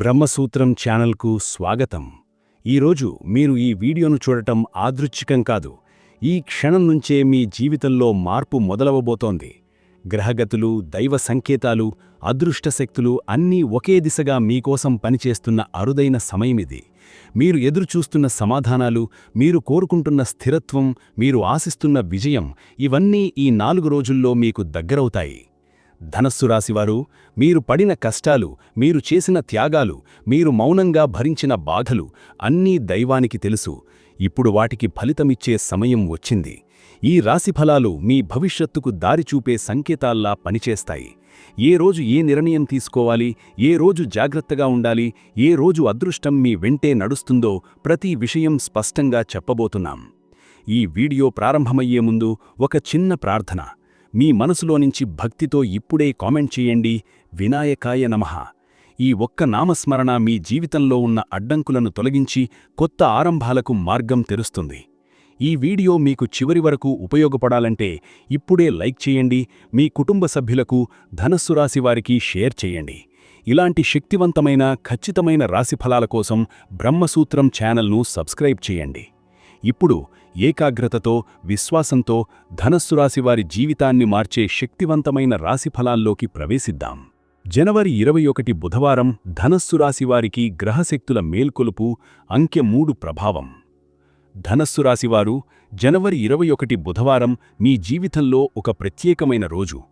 బ్రహ్మసూత్రం ఛానల్కు స్వాగతం. ఈరోజు మీరు ఈ వీడియోను చూడటం ఆదృచ్ఛికం కాదు. ఈ క్షణం నుంచే మీ జీవితంలో మార్పు మొదలవబోతోంది. గ్రహగతులు దైవ సంకేతాలు అదృష్టశక్తులు అన్నీ ఒకే దిశగా మీకోసం పనిచేస్తున్న అరుదైన సమయమిది. మీరు ఎదురుచూస్తున్న సమాధానాలు మీరు కోరుకుంటున్న స్థిరత్వం మీరు ఆశిస్తున్న విజయం ఇవన్నీ ఈ నాలుగు రోజుల్లో మీకు దగ్గరవుతాయి. ధనస్సు రాశివారు మీరు పడిన కష్టాలు మీరు చేసిన త్యాగాలు మీరు మౌనంగా భరించిన బాధలు అన్నీ దైవానికి తెలుసు. ఇప్పుడు వాటికి ఫలితమిచ్చే సమయం వచ్చింది. ఈ రాశిఫలాలు మీ భవిష్యత్తుకు దారిచూపే సంకేతాల్లా పనిచేస్తాయి. ఏ రోజు ఏ నిర్ణయం తీసుకోవాలి ఏ రోజు జాగ్రత్తగా ఉండాలి ఏ రోజు అదృష్టం మీ వెంటే నడుస్తుందో ప్రతి విషయం స్పష్టంగా చెప్పబోతున్నాం. ఈ వీడియో ప్రారంభమయ్యే ముందు ఒక చిన్న ప్రార్థన. మీ మనసులో నుంచి భక్తితో ఇప్పుడే కామెంట్ చేయండి. వినాయకాయ నమః. ఈ ఒక్క నామస్మరణ మీ జీవితంలో ఉన్న అడ్డంకులను తొలగించి కొత్త ఆరంభాలకు మార్గం తెరుస్తుంది. ఈ వీడియో మీకు చివరి వరకు ఉపయోగపడాలంటే ఇప్పుడే లైక్ చేయండి. మీ కుటుంబ సభ్యులకు ధనస్సు రాశి వారికి షేర్ చేయండి. ఇలాంటి శక్తివంతమైన ఖచ్చితమైన రాశిఫలాల కోసం బ్రహ్మసూత్రం ఛానల్ను సబ్స్క్రైబ్ చేయండి. ఇప్పుడు ఏకాగ్రతతో విశ్వాసంతో ధనస్సు రాశివారి జీవితాన్ని మార్చే శక్తివంతమైన రాశిఫలాల్లోకి ప్రవేశిద్దాం. జనవరి ఇరవై ఒకటి బుధవారం ధనస్సు రాశివారికి గ్రహశక్తుల మేల్కొలుపు అంకె మూడు ప్రభావం. ధనస్సు రాశివారు జనవరి ఇరవై ఒకటి బుధవారం మీ జీవితంలో ఒక ప్రత్యేకమైన రోజు.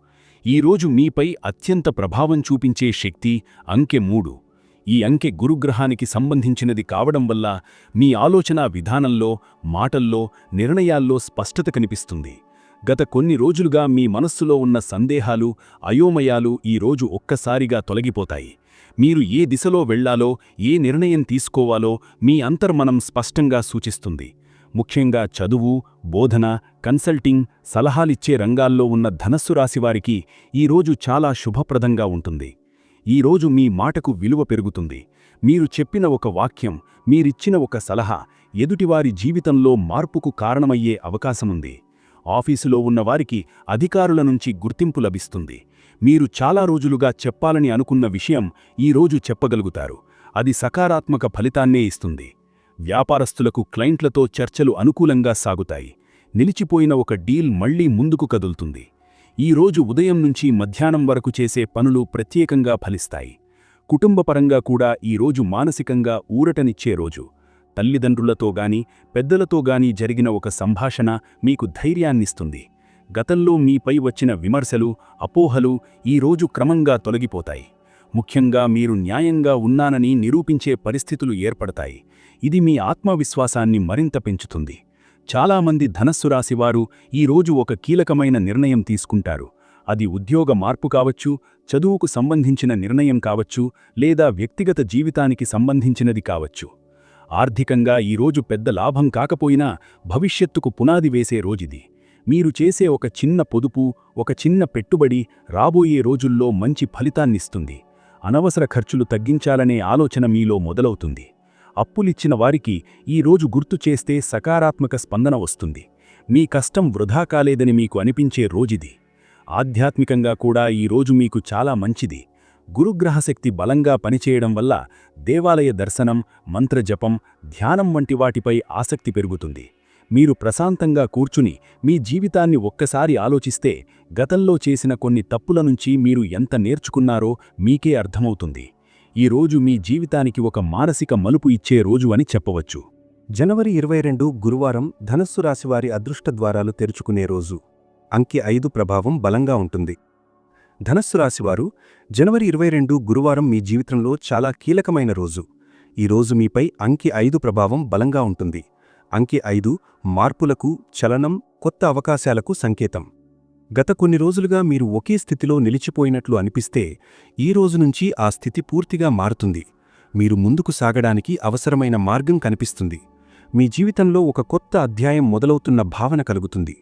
ఈ రోజు మీపై అత్యంత ప్రభావం చూపించే శక్తి అంకె మూడు. ఈ అంకె గురుగ్రహానికి సంబంధించినది కావడం వల్ల మీ ఆలోచనా విధానంలో మాటల్లో నిర్ణయాల్లో స్పష్టత కనిపిస్తుంది. గత కొన్ని రోజులుగా మీ మనస్సులో ఉన్న సందేహాలు అయోమయాలు ఈరోజు ఒక్కసారిగా తొలగిపోతాయి. మీరు ఏ దిశలో వెళ్ళాలో ఏ నిర్ణయం తీసుకోవాలో మీ అంతర్మనం స్పష్టంగా సూచిస్తుంది. ముఖ్యంగా చదువు బోధన కన్సల్టింగ్ సలహాలిచ్చే రంగాల్లో ఉన్న ధనస్సు రాశివారికి ఈరోజు చాలా శుభప్రదంగా ఉంటుంది. ఈరోజు మీ మాటకు విలువ పెరుగుతుంది. మీరు చెప్పిన ఒక వాక్యం మీరిచ్చిన ఒక సలహా ఎదుటివారి జీవితంలో మార్పుకు కారణమయ్యే అవకాశముంది. ఆఫీసులో ఉన్నవారికి అధికారుల నుంచి గుర్తింపు లభిస్తుంది. మీరు చాలా రోజులుగా చెప్పాలని అనుకున్న విషయం ఈరోజు చెప్పగలుగుతారు. అది సకారాత్మక ఫలితాన్నే ఇస్తుంది. వ్యాపారస్తులకు క్లయింట్లతో చర్చలు అనుకూలంగా సాగుతాయి. నిలిచిపోయిన ఒక డీల్ మళ్ళీ ముందుకు కదులుతుంది. ఈ రోజు ఉదయం నుంచి మధ్యాహ్నం వరకు చేసే పనులు ప్రత్యేకంగా ఫలిస్తాయి. కుటుంబపరంగా కూడా ఈరోజు మానసికంగా ఊరటనిచ్చే రోజు. తల్లిదండ్రులతో గాని పెద్దలతో గాని జరిగిన ఒక సంభాషణ మీకు ధైర్యాన్నిస్తుంది. గతంలో మీపై వచ్చిన విమర్శలు అపోహలు ఈరోజు క్రమంగా తొలగిపోతాయి. ముఖ్యంగా మీరు న్యాయంగా ఉన్నానని నిరూపించే పరిస్థితులు ఏర్పడతాయి. ఇది మీ ఆత్మవిశ్వాసాన్ని మరింత పెంచుతుంది. చాలామంది ధనస్సు రాశివారు ఈరోజు ఒక కీలకమైన నిర్ణయం తీసుకుంటారు. అది ఉద్యోగ మార్పు కావచ్చు చదువుకు సంబంధించిన నిర్ణయం కావచ్చు లేదా వ్యక్తిగత జీవితానికి సంబంధించినది కావచ్చు. ఆర్థికంగా ఈరోజు పెద్ద లాభం కాకపోయినా భవిష్యత్తుకు పునాది వేసే రోజుది. మీరు చేసే ఒక చిన్న పొదుపు ఒక చిన్న పెట్టుబడి రాబోయే రోజుల్లో మంచి ఫలితాన్నిస్తుంది. అనవసర ఖర్చులు తగ్గించాలనే ఆలోచన మీలో మొదలవుతుంది. అప్పులిచ్చిన వారికి ఈరోజు గుర్తు చేస్తే సకారాత్మక స్పందన వస్తుంది. మీ కష్టం వృధా కాలేదని మీకు అనిపించే రోజిది. ఆధ్యాత్మికంగా కూడా ఈరోజు మీకు చాలా మంచిది. గురుగ్రహశక్తి బలంగా పనిచేయడం వల్ల దేవాలయ దర్శనం మంత్రజపం ధ్యానం వంటి వాటిపై ఆసక్తి పెరుగుతుంది. మీరు ప్రశాంతంగా కూర్చుని మీ జీవితాన్ని ఒక్కసారి ఆలోచిస్తే గతంలో చేసిన కొన్ని తప్పుల నుంచి మీరు ఎంత నేర్చుకున్నారో మీకే అర్థమవుతుంది. ఈ రోజు మీ జీవితానికి ఒక మానసిక మలుపు ఇచ్చే రోజు అని చెప్పవచ్చు. జనవరి ఇరవై రెండు గురువారం ధనస్సు రాశివారి అదృష్ట ద్వారాలు తెరుచుకునే రోజు. అంకి ఐదు ప్రభావం బలంగా ఉంటుంది. ధనస్సు రాశివారు జనవరి ఇరవై రెండు గురువారం మీ జీవితంలో చాలా కీలకమైన రోజు. ఈ రోజు మీపై అంకి ఐదు ప్రభావం బలంగా ఉంటుంది. అంకి ఐదు మార్పులకు చలనం కొత్త అవకాశాలకు సంకేతం. గత కొన్ని రోజులుగా మీరు ఒకే స్థితిలో నిలిచిపోయినట్లు అనిపిస్తే ఈ రోజు నుంచి ఆ స్థితి పూర్తిగా మారుతుంది. మీరు ముందుకు సాగడానికి అవసరమైన మార్గం కనిపిస్తుంది. మీ జీవితంలో ఒక కొత్త అధ్యాయం మొదలవుతున్న భావన కలుగుతుంది.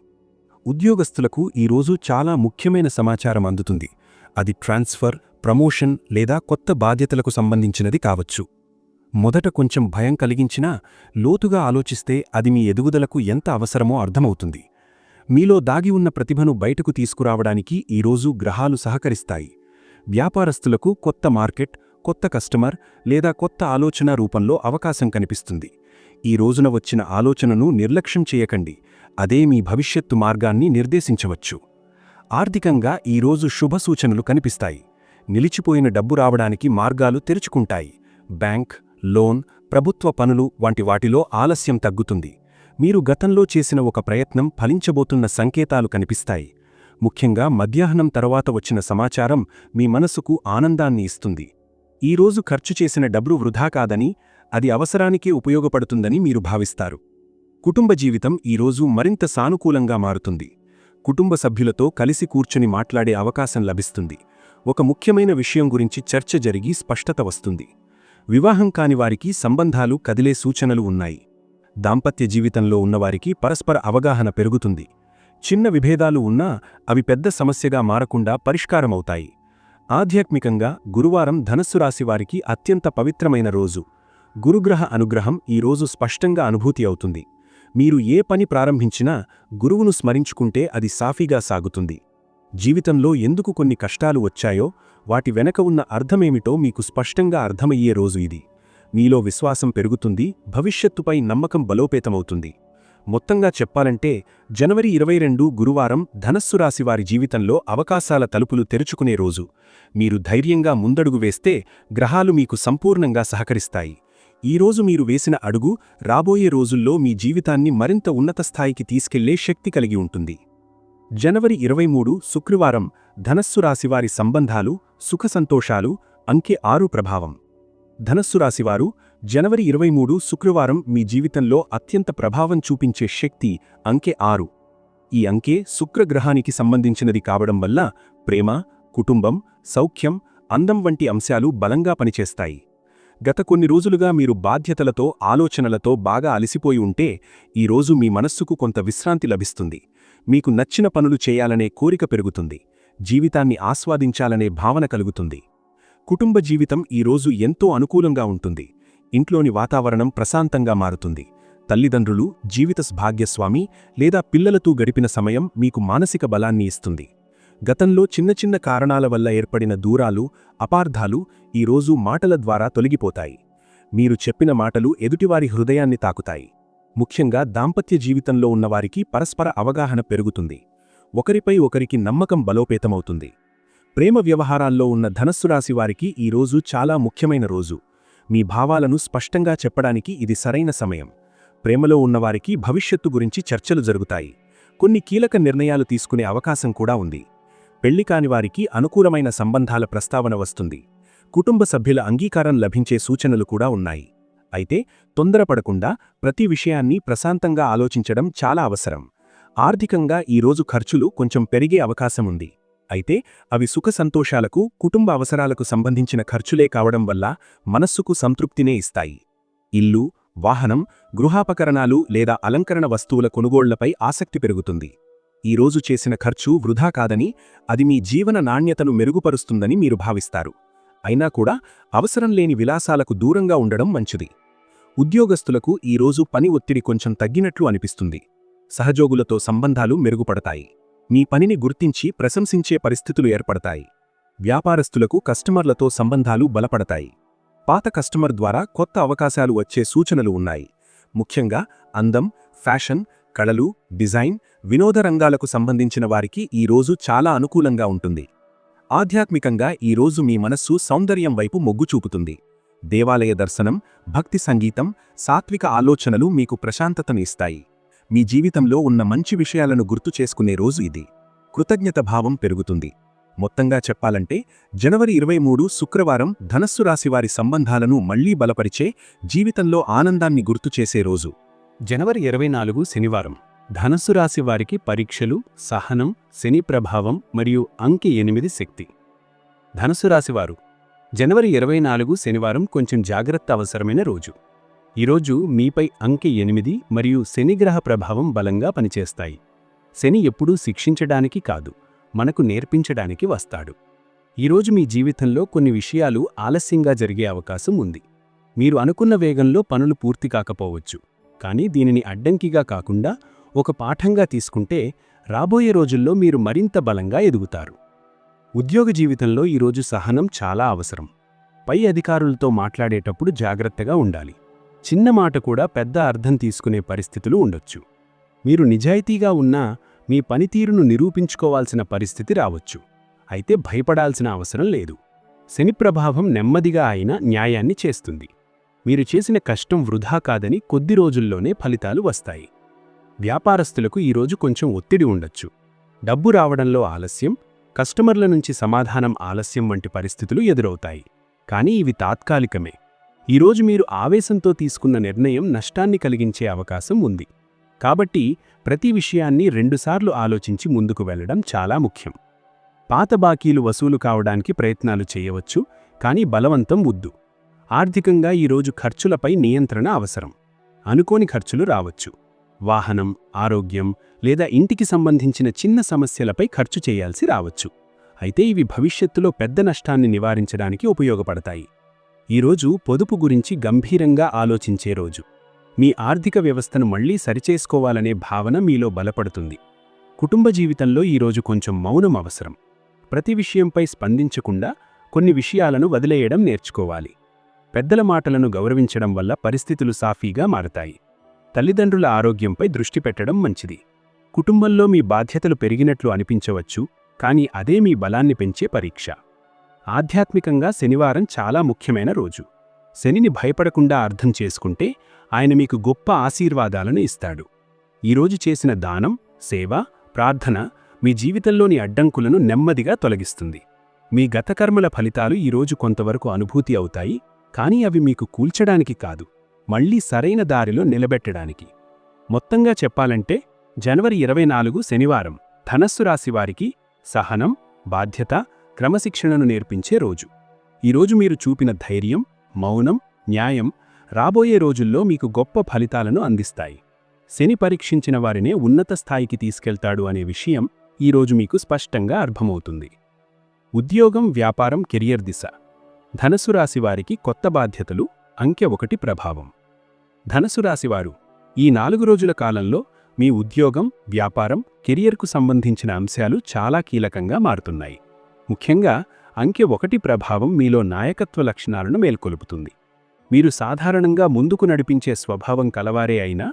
ఉద్యోగస్తులకు ఈరోజు చాలా ముఖ్యమైన సమాచారం అందుతుంది. అది ట్రాన్స్ఫర్ ప్రమోషన్ లేదా కొత్త బాధ్యతలకు సంబంధించినది కావచ్చు. మొదట కొంచెం భయం కలిగించినా లోతుగా ఆలోచిస్తే అది మీ ఎదుగుదలకు ఎంత అవసరమో అర్థమవుతుంది. మీలో దాగి ఉన్న ప్రతిభను బయటకు తీసుకురావడానికి ఈరోజు గ్రహాలు సహకరిస్తాయి. వ్యాపారస్తులకు కొత్త మార్కెట్ కొత్త కస్టమర్ లేదా కొత్త ఆలోచన రూపంలో అవకాశం కనిపిస్తుంది. ఈ రోజున వచ్చిన ఆలోచనను నిర్లక్ష్యం చేయకండి. అదే మీ భవిష్యత్తు మార్గాన్ని నిర్దేశించవచ్చు. ఆర్థికంగా ఈరోజు శుభసూచనలు కనిపిస్తాయి. నిలిచిపోయిన డబ్బు రావడానికి మార్గాలు తెరుచుకుంటాయి. బ్యాంక్ లోన్ ప్రభుత్వ పనులు వంటి వాటిలో ఆలస్యం తగ్గుతుంది. మీరు గతంలో చేసిన ఒక ప్రయత్నం ఫలించబోతున్న సంకేతాలు కనిపిస్తాయి. ముఖ్యంగా మధ్యాహ్నం తర్వాత వచ్చిన సమాచారం మీ మనసుకు ఆనందాన్ని ఇస్తుంది. ఈరోజు ఖర్చు చేసిన డబ్బు వృధా కాదని అది అవసరానికే ఉపయోగపడుతుందని మీరు భావిస్తారు. కుటుంబ జీవితం ఈరోజు మరింత సానుకూలంగా మారుతుంది. కుటుంబ సభ్యులతో కలిసి కూర్చుని మాట్లాడే అవకాశం లభిస్తుంది. ఒక ముఖ్యమైన విషయం గురించి చర్చ జరిగి స్పష్టత వస్తుంది. వివాహం కాని వారికి సంబంధాలు కదిలే సూచనలు ఉన్నాయి. దాంపత్య జీవితంలో ఉన్నవారికి పరస్పర అవగాహన పెరుగుతుంది. చిన్న విభేదాలు ఉన్నా అవి పెద్ద సమస్యగా మారకుండా పరిష్కారమవుతాయి. ఆధ్యాత్మికంగా గురువారం ధనస్సు రాశివారికి అత్యంత పవిత్రమైన రోజు. గురుగ్రహ అనుగ్రహం ఈరోజు స్పష్టంగా అనుభూతి అవుతుంది. మీరు ఏ పని ప్రారంభించినా గురువును స్మరించుకుంటే అది సాఫీగా సాగుతుంది. జీవితంలో ఎందుకు కొన్ని కష్టాలు వచ్చాయో వాటి వెనక ఉన్న అర్థమేమిటో మీకు స్పష్టంగా అర్థమయ్యే రోజు ఇది. మీలో విశ్వాసం పెరుగుతుంది భవిష్యత్తుపై నమ్మకం బలోపేతమవుతుంది. మొత్తంగా చెప్పాలంటే జనవరి ఇరవై రెండు గురువారం ధనస్సు రాశివారి జీవితంలో అవకాశాల తలుపులు తెరుచుకునే రోజు. మీరు ధైర్యంగా ముందడుగు వేస్తే గ్రహాలు మీకు సంపూర్ణంగా సహకరిస్తాయి. ఈరోజు మీరు వేసిన అడుగు రాబోయే రోజుల్లో మీ జీవితాన్ని మరింత ఉన్నత స్థాయికి తీసుకెళ్ళే శక్తి కలిగి ఉంటుంది. జనవరి ఇరవై మూడు శుక్రవారం ధనస్సు రాశివారి సంబంధాలు సుఖసంతోషాలు అంకె ఆరు ప్రభావం. ధనస్సు రాశివారు జనవరి ఇరవై మూడు శుక్రవారం మీ జీవితంలో అత్యంత ప్రభావం చూపించే శక్తి అంకె ఆరు. ఈ అంకె శుక్రగ్రహానికి సంబంధించినది కావడం వల్ల ప్రేమ కుటుంబం సౌఖ్యం అందం వంటి అంశాలు బలంగా పనిచేస్తాయి. గత కొన్ని రోజులుగా మీరు బాధ్యతలతో ఆలోచనలతో బాగా అలసిపోయి ఉంటే ఈరోజు మీ మనస్సుకు కొంత విశ్రాంతి లభిస్తుంది. మీకు నచ్చిన పనులు చేయాలనే కోరిక పెరుగుతుంది. జీవితాన్ని ఆస్వాదించాలనే భావన కలుగుతుంది. కుటుంబ జీవితం ఈరోజు ఎంతో అనుకూలంగా ఉంటుంది. ఇంట్లోని వాతావరణం ప్రశాంతంగా మారుతుంది. తల్లిదండ్రులు జీవిత భాగ్యస్వామి లేదా పిల్లలతో గడిపిన సమయం మీకు మానసిక బలాన్ని ఇస్తుంది. గతంలో చిన్న చిన్న కారణాల వల్ల ఏర్పడిన దూరాలు అపార్థాలు ఈరోజు మాటల ద్వారా తొలగిపోతాయి. మీరు చెప్పిన మాటలు ఎదుటివారి హృదయాన్ని తాకుతాయి. ముఖ్యంగా దాంపత్య జీవితంలో ఉన్నవారికి పరస్పర అవగాహన పెరుగుతుంది. ఒకరిపై ఒకరికి నమ్మకం బలోపేతమవుతుంది. ప్రేమ వ్యవహారాల్లో ఉన్న ధనస్సు రాశి వారికి ఈరోజు చాలా ముఖ్యమైన రోజు. మీ భావాలను స్పష్టంగా చెప్పడానికి ఇది సరైన సమయం. ప్రేమలో ఉన్నవారికి భవిష్యత్తు గురించి చర్చలు జరుగుతాయి. కొన్ని కీలక నిర్ణయాలు తీసుకునే అవకాశం కూడా ఉంది. పెళ్ళి కాని వారికి అనుకూలమైన సంబంధాల ప్రస్తావన వస్తుంది. కుటుంబ సభ్యుల అంగీకారం లభించే సూచనలు కూడా ఉన్నాయి. అయితే తొందరపడకుండా ప్రతి విషయాన్ని ప్రశాంతంగా ఆలోచించడం చాలా అవసరం. ఆర్థికంగా ఈరోజు ఖర్చులు కొంచెం పెరిగే అవకాశముంది అయితే అవి సుఖ సంతోషాలకు కుటుంబ అవసరాలకు సంబంధించిన ఖర్చులే కావడం వల్ల మనస్సుకు సంతృప్తినే ఇస్తాయి. ఇల్లు వాహనం గృహాపకరణాలు లేదా అలంకరణ వస్తువుల కొనుగోళ్ళపై ఆసక్తి పెరుగుతుంది. ఈరోజు చేసిన ఖర్చు వృధా కాదని అది మీ జీవన నాణ్యతను మెరుగుపరుస్తుందని మీరు భావిస్తారు. అయినా కూడా అవసరం లేని విలాసాలకు దూరంగా ఉండడం మంచిది. ఉద్యోగస్తులకు ఈరోజు పని ఒత్తిడి కొంచెం తగ్గినట్లు అనిపిస్తుంది. సహజోగులతో సంబంధాలు మెరుగుపడతాయి. మీ పనిని గుర్తించి ప్రశంసించే పరిస్థితులు ఏర్పడతాయి. వ్యాపారస్తులకు కస్టమర్లతో సంబంధాలు బలపడతాయి. పాత కస్టమర్ ద్వారా కొత్త అవకాశాలు వచ్చే సూచనలు ఉన్నాయి. ముఖ్యంగా అందం ఫ్యాషన్ కళలు డిజైన్ వినోద రంగాలకు సంబంధించిన వారికి ఈ రోజు చాలా అనుకూలంగా ఉంటుంది. ఆధ్యాత్మికంగా ఈ రోజు మీ మనస్సు సౌందర్యం వైపు మొగ్గు చూపుతుంది. దేవాలయ దర్శనం భక్తి సంగీతం సాత్విక ఆలోచనలు మీకు ప్రశాంతతను ఇస్తాయి. మీ జీవితంలో ఉన్న మంచి విషయాలను గుర్తు చేసుకునే రోజు ఇది. కృతజ్ఞత భావం పెరుగుతుంది. మొత్తంగా చెప్పాలంటే జనవరి ఇరవై మూడు శుక్రవారం ధనస్సు రాశివారి సంబంధాలను మళ్ళీ బలపరిచే జీవితంలో ఆనందాన్ని గుర్తు చేసే రోజు. జనవరి ఇరవై నాలుగు శనివారం. ధనస్సు రాశివారికి పరీక్షలు సహనం శని ప్రభావం మరియు అంకి ఎనిమిది శక్తి. ధనస్సు రాశివారు జనవరి ఇరవై నాలుగు శనివారం కొంచెం జాగ్రత్త అవసరమైన రోజు. ఈరోజు మీపై అంకె ఎనిమిది మరియు శనిగ్రహ ప్రభావం బలంగా పనిచేస్తాయి. శని ఎప్పుడూ శిక్షించడానికి కాదు మనకు నేర్పించడానికి వస్తాడు. ఈరోజు మీ జీవితంలో కొన్ని విషయాలు ఆలస్యంగా జరిగే అవకాశం ఉంది. మీరు అనుకున్న వేగంలో పనులు పూర్తి కాకపోవచ్చు కానీ దీనిని అడ్డంకిగా కాకుండా ఒక పాఠంగా తీసుకుంటే రాబోయే రోజుల్లో మీరు మరింత బలంగా ఎదుగుతారు. ఉద్యోగ జీవితంలో ఈరోజు సహనం చాలా అవసరం. పై అధికారులతో మాట్లాడేటప్పుడు జాగ్రత్తగా ఉండాలి. చిన్న మాట కూడా పెద్ద అర్థం తీసుకునే పరిస్థితులు ఉండొచ్చు. మీరు నిజాయితీగా ఉన్నా మీ పనితీరును నిరూపించుకోవాల్సిన పరిస్థితి రావచ్చు. అయితే భయపడాల్సిన అవసరం లేదు. శని ప్రభావం నెమ్మదిగా అయినా న్యాయాన్ని చేస్తుంది. మీరు చేసిన కష్టం వృధా కాదని కొద్ది రోజుల్లోనే ఫలితాలు వస్తాయి. వ్యాపారస్తులకు ఈరోజు కొంచెం ఒత్తిడి ఉండొచ్చు. డబ్బు రావడంలో ఆలస్యం కస్టమర్ల నుంచి సమాధానం ఆలస్యం వంటి పరిస్థితులు ఎదురవుతాయి. కానీ ఇవి తాత్కాలికమే. ఈరోజు మీరు ఆవేశంతో తీసుకున్న నిర్ణయం నష్టాన్ని కలిగించే అవకాశం ఉంది. కాబట్టి ప్రతి విషయాన్ని రెండుసార్లు ఆలోచించి ముందుకు వెళ్ళడం చాలా ముఖ్యం. పాత బాకీలు వసూలు కావడానికి ప్రయత్నాలు చేయవచ్చు కానీ బలవంతం వద్దు. ఆర్థికంగా ఈరోజు ఖర్చులపై నియంత్రణ అవసరం. అనుకోని ఖర్చులు రావచ్చు. వాహనం ఆరోగ్యం లేదా ఇంటికి సంబంధించిన చిన్న సమస్యలపై ఖర్చు చేయాల్సి రావచ్చు. అయితే ఇవి భవిష్యత్తులో పెద్ద నష్టాన్ని నివారించడానికి ఉపయోగపడతాయి. ఈరోజు పొదుపు గురించి గంభీరంగా ఆలోచించే రోజు. మీ ఆర్థిక వ్యవస్థను మళ్ళీ సరిచేసుకోవాలనే భావన మీలో బలపడుతుంది. కుటుంబ జీవితంలో ఈరోజు కొంచెం మౌనం అవసరం. ప్రతి విషయంపై స్పందించకుండా కొన్ని విషయాలను వదిలేయడం నేర్చుకోవాలి. పెద్దల మాటలను గౌరవించడం వల్ల పరిస్థితులు సాఫీగా మారతాయి. తల్లిదండ్రుల ఆరోగ్యంపై దృష్టి పెట్టడం మంచిది. కుటుంబంలో మీ బాధ్యతలు పెరిగినట్లు అనిపించవచ్చు కానీ అదే మీ బలాన్ని పెంచే పరీక్ష. ఆధ్యాత్మికంగా శనివారం చాలా ముఖ్యమైన రోజు. శనిని భయపడకుండా అర్థం చేసుకుంటే ఆయన మీకు గొప్ప ఆశీర్వాదాలను ఇస్తాడు. ఈరోజు చేసిన దానం సేవ ప్రార్థన మీ జీవితంలోని అడ్డంకులను నెమ్మదిగా తొలగిస్తుంది. మీ గతకర్మల ఫలితాలు ఈరోజు కొంతవరకు అనుభూతి అవుతాయి కానీ అవి మీకు కూల్చడానికి కాదు మళ్ళీ సరైన దారిలో నిలబెట్టడానికి. మొత్తంగా చెప్పాలంటే జనవరి ఇరవై నాలుగు శనివారం ధనస్సు రాశివారికి సహనం బాధ్యత క్రమశిక్షణను నేర్పించే రోజు. ఈరోజు మీరు చూపిన ధైర్యం మౌనం న్యాయం రాబోయే రోజుల్లో మీకు గొప్ప ఫలితాలను అందిస్తాయి. శని పరీక్షించిన వారినే ఉన్నత స్థాయికి తీసుకెళ్తాడు అనే విషయం ఈరోజు మీకు స్పష్టంగా అర్థమవుతుంది. ఉద్యోగం వ్యాపారం కెరియర్ దిశ. ధనసు రాశివారికి కొత్త బాధ్యతలు అంకె ఒకటి ప్రభావం. ధనసు రాశివారు ఈ నాలుగు రోజుల కాలంలో మీ ఉద్యోగం వ్యాపారం కెరియర్కు సంబంధించిన అంశాలు చాలా కీలకంగా మారుతున్నాయి. ముఖ్యంగా అంకె ఒకటి ప్రభావం మీలో నాయకత్వ లక్షణాలను మేల్కొలుపుతుంది. మీరు సాధారణంగా ముందుకు నడిపించే స్వభావం కలవారే అయినా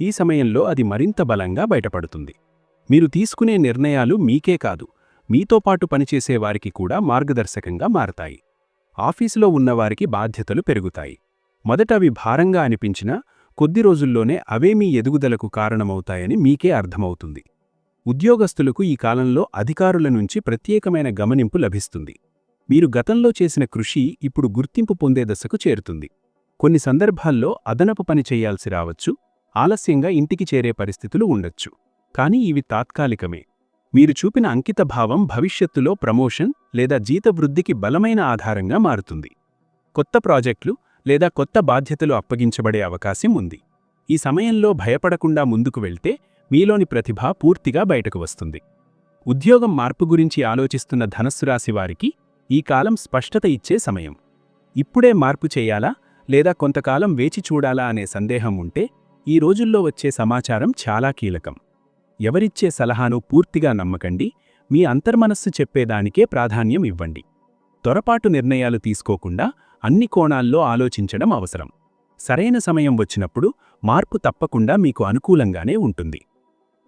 ఈ సమయంలో అది మరింత బలంగా బయటపడుతుంది. మీరు తీసుకునే నిర్ణయాలు మీకే కాదు మీతో పాటు పనిచేసే వారికి కూడా మార్గదర్శకంగా మారతాయి. ఆఫీసులో ఉన్నవారికి బాధ్యతలు పెరుగుతాయి. మొదట అవి భారంగా అనిపించినా కొద్ది రోజుల్లోనే అవే మీ ఎదుగుదలకు కారణమవుతాయని మీకే అర్థమవుతుంది. ఉద్యోగస్తులకు ఈ కాలంలో అధికారుల నుంచి ప్రత్యేకమైన గమనింపు లభిస్తుంది. మీరు గతంలో చేసిన కృషి ఇప్పుడు గుర్తింపు పొందే దశకు చేరుతుంది. కొన్ని సందర్భాల్లో అదనపు పని చేయాల్సి రావచ్చు ఆలస్యంగా ఇంటికి చేరే పరిస్థితులు ఉండొచ్చు. కానీ ఇవి తాత్కాలికమే. మీరు చూపిన అంకితభావం భవిష్యత్తులో ప్రమోషన్ లేదా జీతవృద్ధికి బలమైన ఆధారంగా మారుతుంది. కొత్త ప్రాజెక్టులు లేదా కొత్త బాధ్యతలు అప్పగించబడే అవకాశం ఉంది. ఈ సమయంలో భయపడకుండా ముందుకు వెళ్తే మీలోని ప్రతిభ పూర్తిగా బయటకు వస్తుంది. ఉద్యోగం మార్పు గురించి ఆలోచిస్తున్న ధనస్సు రాశి వారికి ఈ కాలం స్పష్టత ఇచ్చే సమయం. ఇప్పుడే మార్పు చేయాలా లేదా కొంతకాలం వేచి చూడాలా అనే సందేహం ఉంటే ఈ రోజుల్లో వచ్చే సమాచారం చాలా కీలకం. ఎవరిచ్చే సలహాను పూర్తిగా నమ్మకండి మీ అంతర్మనస్సు చెప్పేదానికే ప్రాధాన్యం ఇవ్వండి. తొరపాటు నిర్ణయాలు తీసుకోకుండా అన్ని కోణాల్లో ఆలోచించడం అవసరం. సరైన సమయం వచ్చినప్పుడు మార్పు తప్పకుండా మీకు అనుకూలంగానే ఉంటుంది.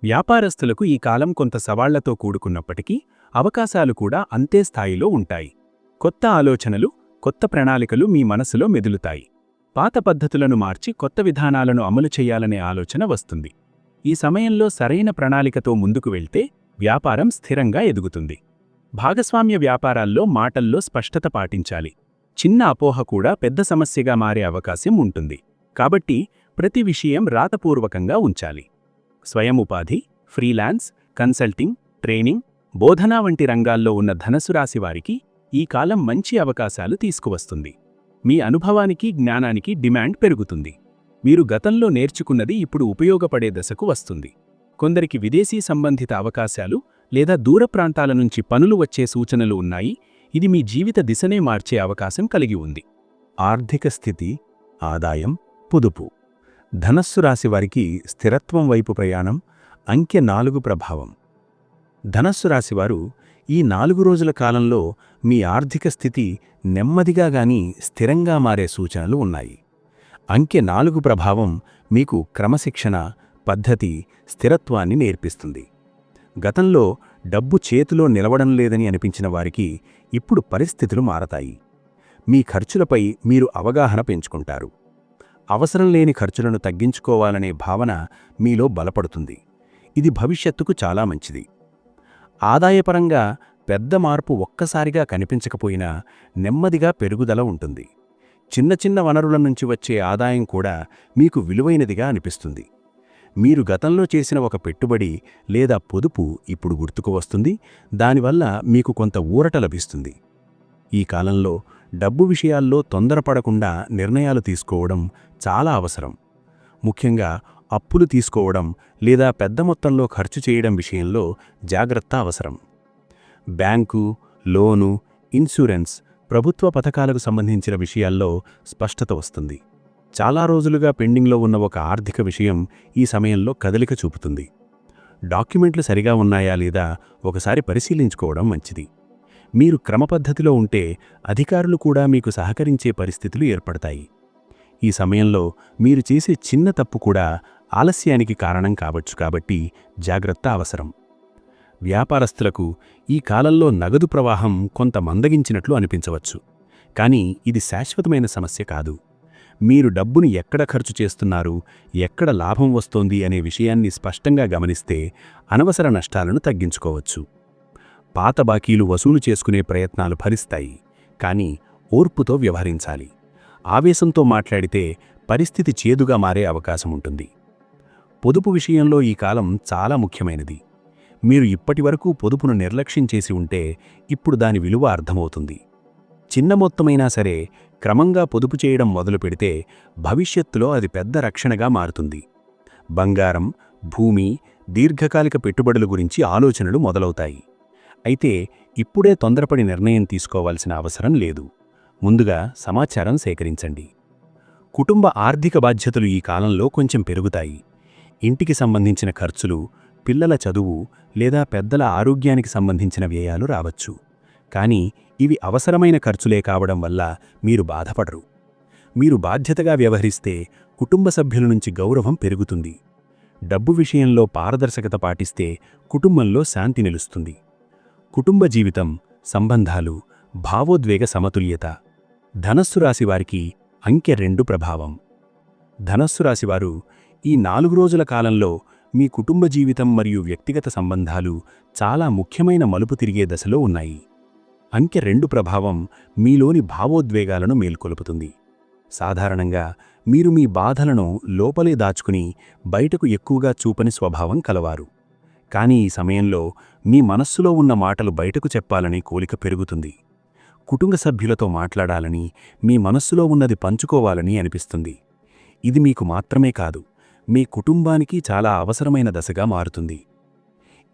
వ్యాపారస్తులకు ఈ కాలం కొంత సవాళ్ళతో కూడుకున్నప్పటికీ అవకాశాలు కూడా అంతే స్థాయిలో ఉంటాయి. కొత్త ఆలోచనలు కొత్త ప్రణాళికలు మీ మనసులో మెదులుతాయి. పాత పద్ధతులను మార్చి కొత్త విధానాలను అమలు చేయాలనే ఆలోచన వస్తుంది. ఈ సమయంలో సరైన ప్రణాళికతో ముందుకు వెళ్తే వ్యాపారం స్థిరంగా ఎదుగుతుంది. భాగస్వామ్య వ్యాపారాల్లో మాటల్లో స్పష్టత పాటించాలి. చిన్న అపోహ కూడా పెద్ద సమస్యగా మారే అవకాశం ఉంటుంది. కాబట్టి ప్రతి విషయం రాతపూర్వకంగా ఉంచాలి. స్వయం ఉపాధి ఫ్రీలాన్స్ కన్సల్టింగ్ ట్రైనింగ్ బోధనా వంటి రంగాల్లో ఉన్న ధనసు రాశి వారికి ఈ కాలం మంచి అవకాశాలు తీసుకువస్తుంది. మీ అనుభవానికి జ్ఞానానికి డిమాండ్ పెరుగుతుంది. మీరు గతంలో నేర్చుకున్నది ఇప్పుడు ఉపయోగపడే దశకు వస్తుంది. కొందరికి విదేశీ సంబంధిత అవకాశాలు లేదా దూర ప్రాంతాల నుంచి పనులు వచ్చే సూచనలు ఉన్నాయి. ఇది మీ జీవిత దిశనే మార్చే అవకాశం కలిగి ఉంది. ఆర్థిక స్థితి ఆదాయం పొదుపు. ధనస్సు రాశివారికి స్థిరత్వం వైపు ప్రయాణం అంకె నాలుగు ప్రభావం. ధనస్సు రాశివారు ఈ నాలుగు రోజుల కాలంలో మీ ఆర్థిక స్థితి నెమ్మదిగా గాని స్థిరంగా మారే సూచనలు ఉన్నాయి. అంకె నాలుగు ప్రభావం మీకు క్రమశిక్షణ పద్ధతి స్థిరత్వాన్ని నేర్పిస్తుంది. గతంలో డబ్బు చేతిలో నిలవడం లేదని అనిపించిన వారికి ఇప్పుడు పరిస్థితులు మారతాయి. మీ ఖర్చులపై మీరు అవగాహన పెంచుకుంటారు. అవసరం లేని ఖర్చులను తగ్గించుకోవాలనే భావన మీలో బలపడుతుంది. ఇది భవిష్యత్తుకు చాలా మంచిది. ఆదాయపరంగా పెద్ద మార్పు ఒక్కసారిగా కనిపించకపోయినా నెమ్మదిగా పెరుగుదల ఉంటుంది. చిన్న చిన్న వనరుల నుంచి వచ్చే ఆదాయం కూడా మీకు విలువైనదిగా అనిపిస్తుంది. మీరు గతంలో చేసిన ఒక పెట్టుబడి లేదా పొదుపు ఇప్పుడు గుర్తుకు వస్తుంది. దానివల్ల మీకు కొంత ఊరట లభిస్తుంది. ఈ కాలంలో డబ్బు విషయాల్లో తొందరపడకుండా నిర్ణయాలు తీసుకోవడం చాలా అవసరం. ముఖ్యంగా అప్పులు తీసుకోవడం లేదా పెద్ద మొత్తంలో ఖర్చు చేయడం విషయంలో జాగ్రత్త అవసరం. బ్యాంకు లోను ఇన్సూరెన్స్ ప్రభుత్వ పథకాలకు సంబంధించిన విషయాల్లో స్పష్టత వస్తుంది. చాలా రోజులుగా పెండింగ్లో ఉన్న ఒక ఆర్థిక విషయం ఈ సమయంలో కదలిక చూపుతుంది. డాక్యుమెంట్లు సరిగా ఉన్నాయా లేదా ఒకసారి పరిశీలించుకోవడం మంచిది. మీరు క్రమపద్ధతిలో ఉంటే అధికారులు కూడా మీకు సహకరించే పరిస్థితులు ఏర్పడతాయి. ఈ సమయంలో మీరు చేసే చిన్న తప్పు కూడా ఆలస్యానికి కారణం కావచ్చు కాబట్టి జాగ్రత్త అవసరం. వ్యాపారస్తులకు ఈ కాలంలో నగదు ప్రవాహం కొంత మందగించినట్లు అనిపించవచ్చు. కానీ ఇది శాశ్వతమైన సమస్య కాదు. మీరు డబ్బును ఎక్కడ ఖర్చు చేస్తున్నారు ఎక్కడ లాభం వస్తోంది అనే విషయాన్ని స్పష్టంగా గమనిస్తే అనవసర నష్టాలను తగ్గించుకోవచ్చు. పాత బాకీలు వసూలు చేసుకునే ప్రయత్నాలు ఫలిస్తాయి కానీ ఓర్పుతో వ్యవహరించాలి. ఆవేశంతో మాట్లాడితే పరిస్థితి చేదుగా మారే అవకాశం ఉంటుంది. పొదుపు విషయంలో ఈ కాలం చాలా ముఖ్యమైనది. మీరు ఇప్పటివరకు పొదుపును నిర్లక్ష్యం చేసి ఉంటే ఇప్పుడు దాని విలువ అర్థమవుతుంది. చిన్న మొత్తమైనా సరే క్రమంగా పొదుపు చేయడం మొదలు పెడితే భవిష్యత్తులో అది పెద్ద రక్షణగా మారుతుంది. బంగారం భూమి దీర్ఘకాలిక పెట్టుబడుల గురించి ఆలోచనలు మొదలవుతాయి. అయితే ఇప్పుడే తొందరపడి నిర్ణయం తీసుకోవాల్సిన అవసరం లేదు. ముందుగా సమాచారం సేకరించండి. కుటుంబ ఆర్థిక బాధ్యతలు ఈ కాలంలో కొంచెం పెరుగుతాయి. ఇంటికి సంబంధించిన ఖర్చులు పిల్లల చదువు లేదా పెద్దల ఆరోగ్యానికి సంబంధించిన వ్యయాలు రావచ్చు. కానీ ఇవి అవసరమైన ఖర్చులే కావడం వల్ల మీరు బాధపడరు. మీరు బాధ్యతగా వ్యవహరిస్తే కుటుంబ సభ్యుల నుంచి గౌరవం పెరుగుతుంది. డబ్బు విషయంలో పారదర్శకత పాటిస్తే కుటుంబంలో శాంతి నిలుస్తుంది. కుటుంబ జీవితం సంబంధాలు భావోద్వేగ సమతుల్యత. ధనస్సు రాశివారికి అంకె రెండు ప్రభావం. ధనస్సు రాశివారు ఈ నాలుగు రోజుల కాలంలో మీ కుటుంబ జీవితం మరియు వ్యక్తిగత సంబంధాలు చాలా ముఖ్యమైన మలుపు తిరిగే దశలో ఉన్నాయి. అంకె రెండు ప్రభావం మీలోని భావోద్వేగాలను మేల్కొలుపుతుంది. సాధారణంగా మీరు మీ బాధలను లోపలే దాచుకుని బయటకు ఎక్కువగా చూపని స్వభావం కలవారు. కానీ ఈ సమయంలో మీ మనస్సులో ఉన్న మాటలు బయటకు చెప్పాలని కోలిక పెరుగుతుంది. కుటుంబ సభ్యులతో మాట్లాడాలని మీ మనస్సులో ఉన్నది పంచుకోవాలని అనిపిస్తుంది. ఇది మీకు మాత్రమే కాదు మీ కుటుంబానికి చాలా అవసరమైన దశగా మారుతుంది.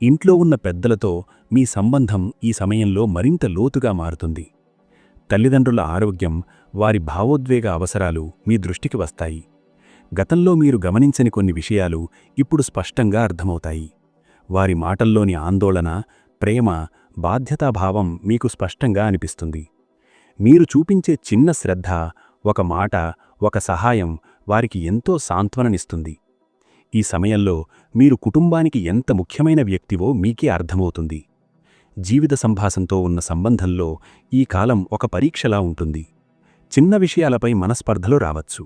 ఇంట్లో ఉన్న పెద్దలతో మీ సంబంధం ఈ సమయంలో మరింత లోతుగా మారుతుంది. తల్లిదండ్రుల ఆరోగ్యం వారి భావోద్వేగ అవసరాలు మీ దృష్టికి వస్తాయి. గతంలో మీరు గమనించని కొన్ని విషయాలు ఇప్పుడు స్పష్టంగా అర్థమవుతాయి. వారి మాటల్లోని ఆందోళన ప్రేమ బాధ్యతాభావం మీకు స్పష్టంగా అనిపిస్తుంది. మీరు చూపించే చిన్న శ్రద్ధ ఒక మాట ఒక సహాయం వారికి ఎంతో సాంత్వననిస్తుంది. ఈ సమయంలో మీరు కుటుంబానికి ఎంత ముఖ్యమైన వ్యక్తివో మీకే అర్థమవుతుంది. జీవిత సంభాసంతో ఉన్న సంబంధంలో ఈ కాలం ఒక పరీక్షలా ఉంటుంది. చిన్న విషయాలపై మనస్పర్ధలు రావచ్చు.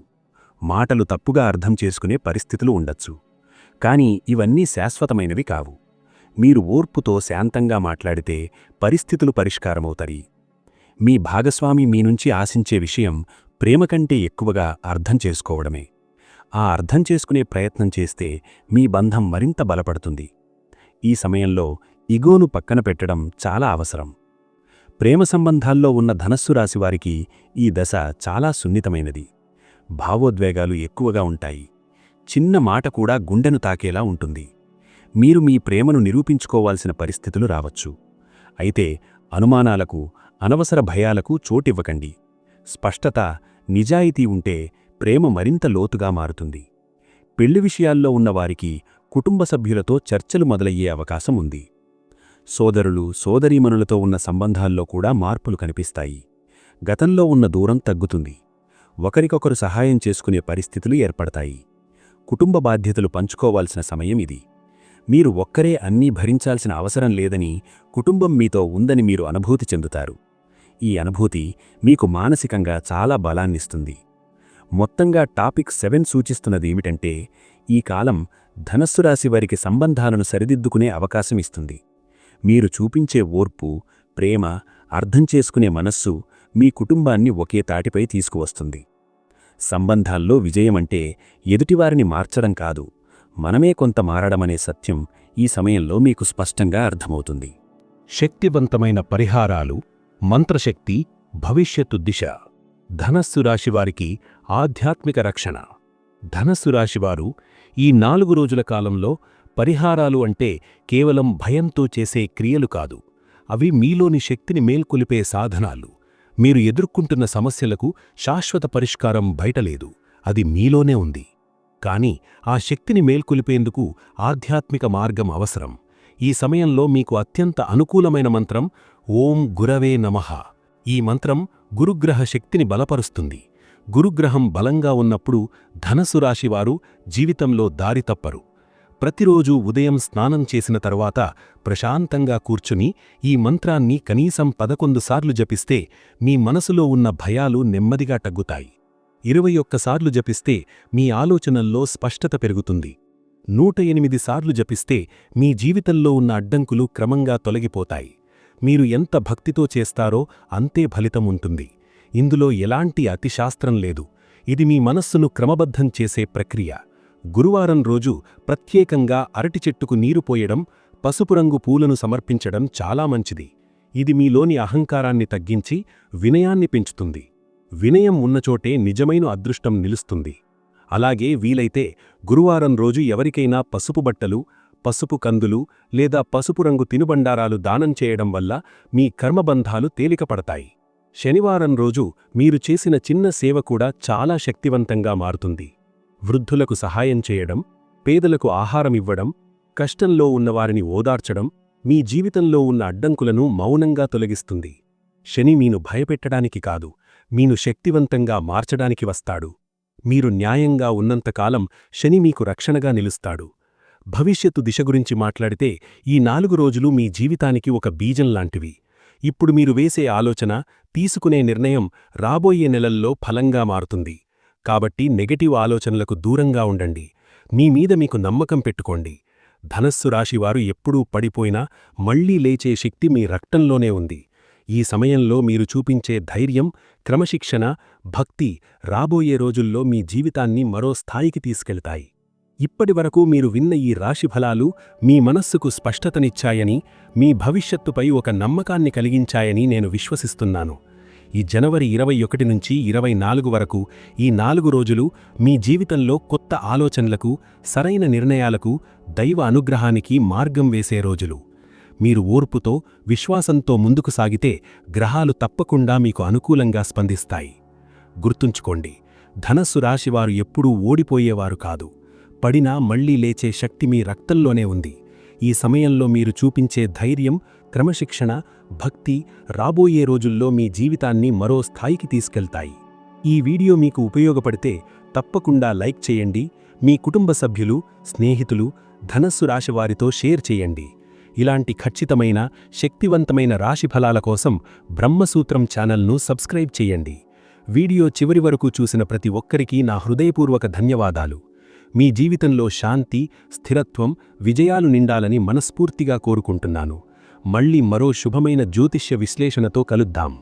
మాటలు తప్పుగా అర్థం చేసుకునే పరిస్థితులు ఉండొచ్చు. కాని ఇవన్నీ శాశ్వతమైనవి కావు. మీరు ఓర్పుతో శాంతంగా మాట్లాడితే పరిస్థితులు పరిష్కారమవుతాయి. మీ భాగస్వామి మీ నుంచి ఆశించే విషయం ప్రేమ కంటే ఎక్కువగా అర్థం చేసుకోవడమే. ఆ అర్థం చేసుకునే ప్రయత్నం చేస్తే మీ బంధం మరింత బలపడుతుంది. ఈ సమయంలో ఇగోను పక్కన పెట్టడం చాలా అవసరం. ప్రేమ సంబంధాల్లో ఉన్న ధనస్సు రాశివారికి ఈ దశ చాలా సున్నితమైనది. భావోద్వేగాలు ఎక్కువగా ఉంటాయి. చిన్న మాట కూడా గుండెను తాకేలా ఉంటుంది. మీరు మీ ప్రేమను నిరూపించుకోవాల్సిన పరిస్థితులు రావచ్చు. అయితే అనుమానాలకు అనవసర భయాలకు చోటివ్వకండి. స్పష్టత నిజాయితీ ఉంటే ప్రేమ మరింత లోతుగా మారుతుంది. పెళ్ళి విషయాల్లో ఉన్నవారికి కుటుంబ సభ్యులతో చర్చలు మొదలయ్యే అవకాశం ఉంది. సోదరులు సోదరీమణులతో ఉన్న సంబంధాల్లో కూడా మార్పులు కనిపిస్తాయి. గతంలో ఉన్న దూరం తగ్గుతుంది. ఒకరికొకరు సహాయం చేసుకునే పరిస్థితులు ఏర్పడతాయి. కుటుంబ బాధ్యతలు పంచుకోవాల్సిన సమయం ఇది. మీరు ఒక్కరే అన్నీ భరించాల్సిన అవసరం లేదని కుటుంబం మీతో ఉందని మీరు అనుభూతి చెందుతారు. ఈ అనుభూతి మీకు మానసికంగా చాలా బలాన్నిస్తుంది. మొత్తంగా టాపిక్ సెవెన్ సూచిస్తున్నది ఏమిటంటే ఈ కాలం ధనస్సు రాశి వారికి సంబంధాలను సరిదిద్దుకునే అవకాశం ఇస్తుంది. మీరు చూపించే ఓర్పు ప్రేమ అర్థం చేసుకునే మనస్సు మీ కుటుంబాన్ని ఒకే తాటిపై తీసుకువస్తుంది. సంబంధాల్లో విజయమంటే ఎదుటివారిని మార్చడం కాదు. మనమే కొంత మారడమనే సత్యం ఈ సమయంలో మీకు స్పష్టంగా అర్థమవుతుంది. శక్తివంతమైన పరిహారాలు మంత్రశక్తి భవిష్యత్తు దిశ. ధనస్సు రాశివారికి ఆధ్యాత్మిక రక్షణ. ధనస్సు రాశివారు ఈ నాలుగు రోజుల కాలంలో పరిహారాలు అంటే కేవలం భయంతో చేసే క్రియలు కాదు. అవి మీలోని శక్తిని మేల్కొలిపే సాధనాలు. మీరు ఎదుర్కొంటున్న సమస్యలకు శాశ్వత పరిష్కారం బయటలేదు అది మీలోనే ఉంది. కాని ఆ శక్తిని మేల్కొలిపేందుకు ఆధ్యాత్మిక మార్గం అవసరం. ఈ సమయంలో మీకు అత్యంత అనుకూలమైన మంత్రం ఓం గురవే నమః. ఈ మంత్రం గురుగ్రహ శక్తిని బలపరుస్తుంది. గురుగ్రహం బలంగా ఉన్నప్పుడు ధనసు రాశివారు జీవితంలో దారి తప్పరు. ప్రతిరోజూ ఉదయం స్నానం చేసిన తరువాత ప్రశాంతంగా కూర్చుని ఈ మంత్రాన్ని కనీసం పదకొండు సార్లు జపిస్తే మీ మనసులో ఉన్న భయాలు నెమ్మదిగా తగ్గుతాయి. ఇరవై ఒక్కసార్లు జపిస్తే మీ ఆలోచనల్లో స్పష్టత పెరుగుతుంది. నూట ఎనిమిది సార్లు జపిస్తే మీ జీవితంలో ఉన్న అడ్డంకులు క్రమంగా తొలగిపోతాయి. మీరు ఎంత భక్తితో చేస్తారో అంతే ఫలితం ఉంటుంది. ఇందులో ఎలాంటి అతిశాస్త్రం లేదు. ఇది మీ మనస్సును క్రమబద్ధం చేసే ప్రక్రియ. గురువారం రోజు ప్రత్యేకంగా అరటి చెట్టుకు నీరు పోయడం పసుపు రంగు పూలను సమర్పించడం చాలా మంచిది. ఇది మీలోని అహంకారాన్ని తగ్గించి వినయాన్ని పెంచుతుంది. వినయం ఉన్నచోటే నిజమైన అదృష్టం నిలుస్తుంది. అలాగే వీలైతే గురువారం రోజు ఎవరికైనా పసుపు బట్టలు పసుపు కందులు లేదా పసుపు రంగు తినుబండారాలు దానం చేయడం వల్ల మీ కర్మబంధాలు తేలికపడతాయి. శనివారం రోజు మీరు చేసిన చిన్న సేవ కూడా చాలా శక్తివంతంగా మారుతుంది. వృద్ధులకు సహాయం చేయడం పేదలకు ఆహారమివ్వడం కష్టంలో ఉన్నవారిని ఓదార్చడం మీ జీవితంలో ఉన్న అడ్డంకులను మౌనంగా తొలగిస్తుంది. శని మీను భయపెట్టడానికి కాదు మీను శక్తివంతంగా మార్చడానికి వస్తాడు. మీరు న్యాయంగా ఉన్నంతకాలం శని మీకు రక్షణగా నిలుస్తాడు. భవిష్యత్తు దిశ గురించి మాట్లాడితే ఈ నాలుగు రోజులు మీ జీవితానికి ఒక బీజం లాంటివి. ఇప్పుడు మీరు వేసే ఆలోచన తీసుకునే నిర్ణయం రాబోయే నెలల్లో ఫలంగా మారుతుంది. కాబట్టి నెగటివ్ ఆలోచనలకు దూరంగా ఉండండి. మీ మీద మీకు నమ్మకం పెట్టుకోండి. ధనస్సు రాశివారు ఎప్పుడూ పడిపోయినా మళ్ళీ లేచే శక్తి మీ రక్తంలోనే ఉంది. ఈ సమయంలో మీరు చూపించే ధైర్యం క్రమశిక్షణ భక్తి రాబోయే రోజుల్లో మీ జీవితాన్ని మరో స్థాయికి తీసుకెళ్తాయి. ఇప్పటివరకు మీరు విన్న ఈ రాశిఫలాలు మీ మనస్సుకు స్పష్టతనిచ్చాయని మీ భవిష్యత్తుపై ఒక నమ్మకాన్ని కలిగించాయని నేను విశ్వసిస్తున్నాను. ఈ జనవరి ఇరవై ఒకటి నుంచి ఇరవై నాలుగు వరకు ఈ నాలుగు రోజులు మీ జీవితంలో కొత్త ఆలోచనలకు సరైన నిర్ణయాలకు దైవ అనుగ్రహానికి మార్గం వేసే రోజులు. మీరు ఓర్పుతో విశ్వాసంతో ముందుకు సాగితే గ్రహాలు తప్పకుండా మీకు అనుకూలంగా స్పందిస్తాయి. గుర్తుంచుకోండి ధనస్సు రాశివారు ఎప్పుడూ ఓడిపోయేవారు కాదు. పడినా మళ్ళీ లేచే శక్తి మీ రక్తంలోనే ఉంది. ఈ సమయంలో మీరు చూపించే ధైర్యం క్రమశిక్షణ భక్తి రాబోయే రోజుల్లో మీ జీవితాన్ని మరో స్థాయికి తీసుకెళ్తాయి. ఈ వీడియో మీకు ఉపయోగపడితే తప్పకుండా లైక్ చేయండి మీ కుటుంబ సభ్యులు స్నేహితులు ధనస్సు రాశివారితో షేర్ చేయండి. ఇలాంటి ఖచ్చితమైన శక్తివంతమైన రాశిఫలాల కోసం బ్రహ్మసూత్రం ఛానల్ను సబ్స్క్రైబ్ చేయండి. వీడియో చివరి వరకు చూసిన ప్రతి ఒక్కరికీ నా హృదయపూర్వక ధన్యవాదాలు. మీ జీవితంలో శాంతి స్థిరత్వం విజయాలు నిండాలని మనస్ఫూర్తిగా కోరుకుంటున్నాను. మళ్ళీ మరో శుభమైన జ్యోతిష్య విశ్లేషణతో కలుద్దాం.